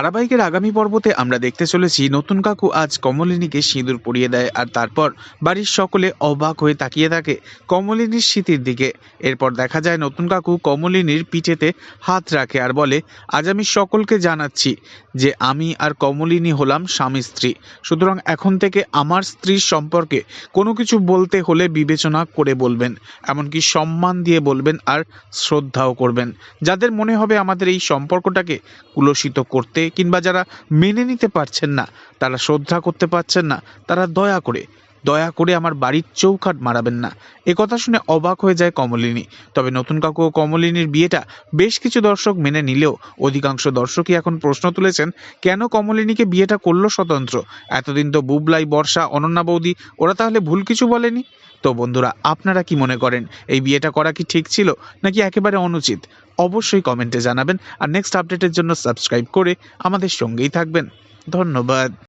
ধারাবাহিকের আগামী পর্বতে আমরা দেখতে চলেছি নতুন কাকু আজ কমলিনীকে সিঁদুর পরিয়ে দেয় আর তারপর বাড়ির সকলে অবাক হয়ে তাকিয়ে থাকে কমলিনীর স্মৃতির দিকে। এরপর দেখা যায় নতুন কাকু কমলিনীর পিঠেতে হাত রাখে আর বলে, আজ আমি সকলকে জানাচ্ছি যে আমি আর কমলিনী হলাম স্বামী স্ত্রী। সুতরাং এখন থেকে আমার স্ত্রীর সম্পর্কে কোনো কিছু বলতে হলে বিবেচনা করে বলবেন, এমনকি সম্মান দিয়ে বলবেন আর শ্রদ্ধাও করবেন। যাদের মনে হবে আমাদের এই সম্পর্কটাকে কুলসিত করতে কিংবা যারা মেনে নিতে পারছেন না তারা শ্রদ্ধা করতে পারছেন না তারা দয়া করে দয়া করে আমার বাড়ির চৌকাট মারাবেন না। এ কথা শুনে অবাক হয়ে যায় কমলিনী। তবে নতুন কাকু ও কমলিনীর বিয়েটা বেশ কিছু দর্শক মেনে নিলেও অধিকাংশ দর্শকই এখন প্রশ্ন তুলেছেন, কেন কমলিনীকে বিয়েটা করল স্বতন্ত্র? এতদিন তো বুবলাই, বর্ষা, অনন্যা বৌদি, ওরা তাহলে ভুল কিছু বলেনি? তো বন্ধুরা, আপনারা কি মনে করেন, এই বিয়েটা করা কি ঠিক ছিল, নাকি একেবারে অনুচিত? অবশ্যই কমেন্টে জানাবেন, আর নেক্সট আপডেটের জন্য সাবস্ক্রাইব করে আমাদের সঙ্গেই থাকবেন। ধন্যবাদ।